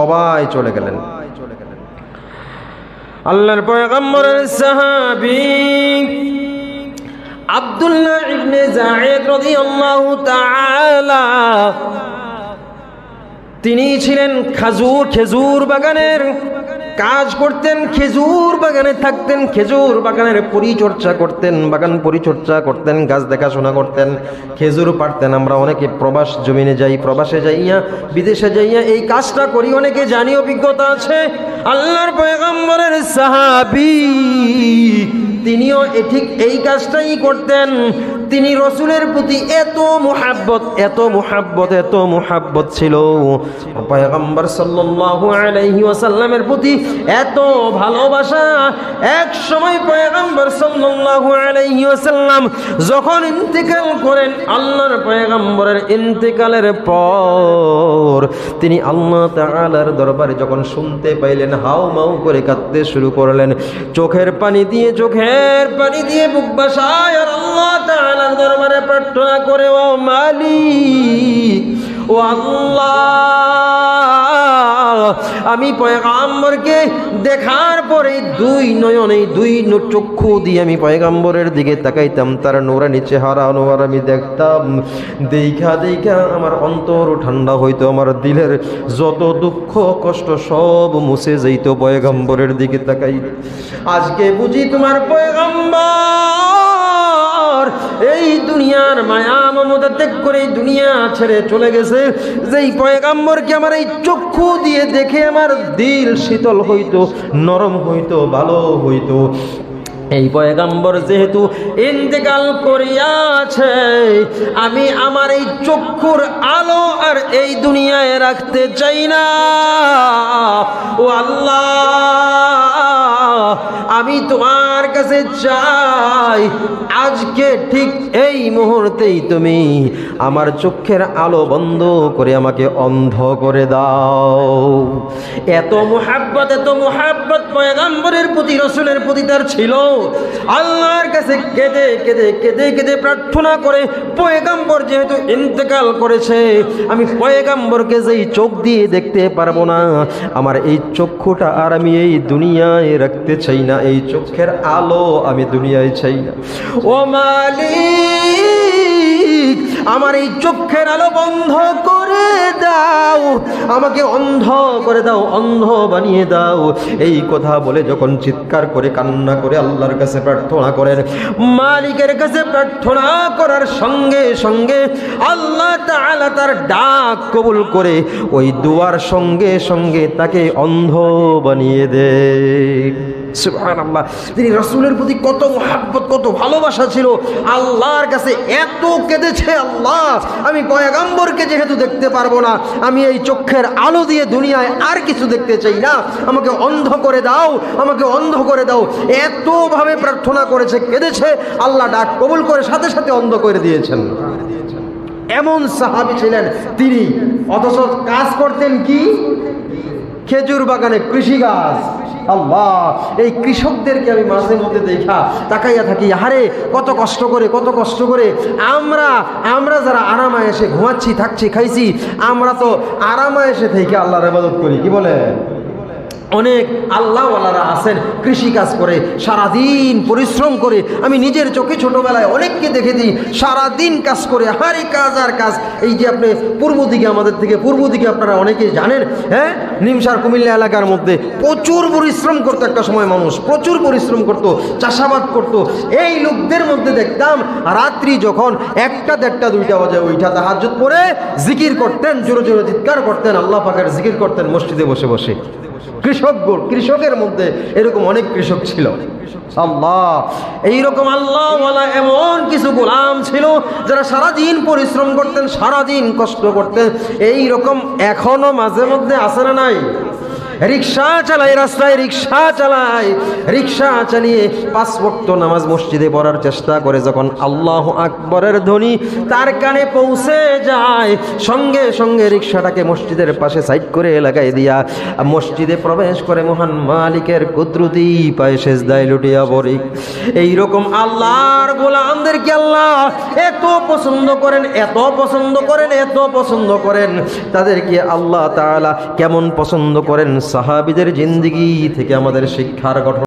সবাই চলে গেলেন। আল্লাহর পয়গম্বরের সাহাবী আব্দুল্লাহ ইবনে জায়েদ রাদিয়াল্লাহু তাআলা, তিনি ছিলেন খাজুর খেজুর বাগানের কাজ করতেন, খেজুর বাগানে থাকতেন, খেজুর বাগানের পরিচর্যা করতেন, বাগান পরিচর্যা করতেন, গাছ দেখাশোনা করতেন, খেজুর পারতেন আমরা অনেকে প্রবাস জমিনে যাই, প্রবাসে যাইয়া, বিদেশে যাইয়া এই কাজটা করি। অনেকে জানি অভিজ্ঞতা আছে, আল্লাহর পয়গম্বরের সাহাবি, তিনিও এ ঠিক এই কাজটাই করতেন। তিনি রসুলের প্রতি এত মোহাব্বত এত মোহাব্বত এত মোহাব্বত ছিল। পয়গম্বর ওয়াসাল্লামের প্রতি এত ভালোবাসা। এক সময় পয়গম্বর ওয়াসাল্লাম যখন ইন্তেকাল করেন আল্লাহর পয়গম্বরের ইন্তেকালের পর তিনি আল্লাহ তাআলার দরবারে যখন শুনতে পাইলেন হাউ মাউ করে কাঁদতে শুরু করলেন। চোখের পানি দিয়ে চোখের পানি দিয়ে বুক বাসায় আর আল্লাহ তাআলার দরবারে প্রার্থনা করে, ও মালিক, ও আল্লাহ, আমি পয়গাম্বরকে দেখার পরে দুই নয়ন দুই চক্ষু দিয়ে আমি পয়গাম্বরের দিকে তাকাইতাম। তার নোরানি চেহারা অনুয়ার আমি দেখতাম। দেখা দেখা আমার অন্তর ঠান্ডা হইতো, আমার দিলের যত দুঃখ, কষ্ট সব মুছে যাইতো পয়গাম্বরের দিকে তাকাই আজকে বুঝি তোমার পয়গাম্বর এই দুনিয়ার মায়া মমতা ত্যাগ করে এই দুনিয়া ছেড়ে চলে গেছে। যেই পয়গাম্বরকে আমার এই চক্ষু দিয়ে দেখে আমার দিল শীতল হইতো, নরম হইতো, ভালো হইতো। এই পয়গাম্বর যেহেতু ইন্তেকাল করিয়াছে, আমি আমার এই চক্ষুর আলো আর এই দুনিয়ায় রাখতে চাই না। ও আল্লাহ! আমি তোমার কাছে চাই। আজকে ঠিক এই মুহূর্তেই তুমি আমার চোখের আলো বন্ধ করে আমাকে অন্ধ করে দাও। এত মোহাব্বত এত মোহাব্বত পয়গাম্বরের প্রতি, রসুলের প্রতি তার ছিল। আল্লাহর কাছে কেঁদে কেঁদে কেঁদে কেঁদে প্রার্থনা করে পয়গাম্বর যেহেতু ইন্তেকাল করেছে, আমি পয়গাম্বরকে যেই চোখ দিয়ে দেখতে পারব না, আমার এই চক্ষুটা আর আমি এই দুনিয়ায় রাখতে চাই না। এই চোখের আলো আমি দুনিয়ায় চাই না। ও মালিক আমার এই চোখের আলো বন্ধ দাও, আমাকে অন্ধ করে দাও, অন্ধ বানিয়ে দাও। এই কথা বলে যখন চিৎকার করে, কান্না করে আল্লাহর কাছে প্রার্থনা করেন, মালিকের কাছে প্রার্থনা করার সঙ্গে সঙ্গে আল্লাহ তার ডাক কবুল করে ওই দুয়ার সঙ্গে সঙ্গে তাকে অন্ধ বানিয়ে দেয় তিনি রসুলের প্রতি কত মহাব্বত, কত ভালোবাসা ছিল। আল্লাহর কাছে এত কেঁদেছে আল্লাহ। আমি পয়গাম্বরকে যেহেতু দেখতে পারব না, আমি এই চক্ষের আলো দিয়ে দুনিয়ায় আর কিছু দেখতে চাই না। আমাকে অন্ধ করে দাও, আমাকে অন্ধ করে দাও। এতভাবে প্রার্থনা করেছে, কেঁদেছে, আল্লাহ ডাক কবুল করে সাথে সাথে অন্ধ করে দিয়েছেন। এমন সাহাবি ছিলেন তিনি। অথচ কাজ করতেন কি? খেজুর বাগানে কৃষি গাছ আল্লাহ, এই কৃষকদেরকে আমি মাঝে মধ্যে দেখা তাকাইয়া থাকি হারে কত কষ্ট করে, কত কষ্ট করে। আমরা আমরা যারা আরামায় এসে ঘুমাচ্ছি, থাকছি, খাইছি, আমরা তো আরামায় এসে থেকে আল্লাহর আবাদত করি, কি বলে অনেক আল্লাহওয়ালারা আছেন কৃষি কাজ করে, সারাদিন পরিশ্রম করে। আমি নিজের চোখে ছোটবেলায় অনেককে দেখে দিই সারাদিন কাজ করে হারি কাজ আর কাজ। এই যে আপনি পূর্ব দিকে, আমাদের থেকে পূর্ব দিকে আপনারা অনেকেই জানেন হ্যাঁ? নিমসার কুমিল্লা এলাকার মধ্যে প্রচুর পরিশ্রম করতো একটা সময় মানুষ, প্রচুর পরিশ্রম করতো, চাষাবাদ করতো। এই লোকদের মধ্যে দেখতাম, রাত্রি যখন একটা, দেড়টা, দুইটা বাজে ওইটা তাহাজুত পরে জিকির করতেন, জোরে জোরে চিৎকার করতেন, আল্লাহ পাকের জিকির করতেন মসজিদে বসে বসে। কৃষক কৃষকের মধ্যে এরকম অনেক কৃষক ছিল। আল্লাহ এইরকম আল্লাহওয়ালা এমন কিছু গোলাম ছিল যারা সারাদিন পরিশ্রম করতেন সারাদিন কষ্ট করতেন। এই রকম এখনও মাঝে মধ্যে আসে না নাই? রিক্সা চালায় রাস্তায় রিক্সা চালায় রিক্সা চালিয়ে পাঁচ ওয়াক্ত নামাজ মসজিদে পড়ার চেষ্টা করে যখন আল্লাহ আকবরের ধ্বনি তার কানে পৌঁছে যায়, সঙ্গে সঙ্গে রিক্সাটাকে মসজিদের পাশে সাইড করে এলাকায় দিয়া মসজিদে প্রবেশ করে মহান মালিকের কুদরতি পায়ে শেষ দায় লুটিয়া পড়ি। এইরকম আল্লাহর গোলামদেরকে আল্লাহ এত পছন্দ করেন, এত পছন্দ করেন, এত পছন্দ করেন। তাদেরকে আল্লাহ তাআলা কেমন পছন্দ করেন সাহাবিদের জিন্দগি থেকে আমাদের শিক্ষার গঠন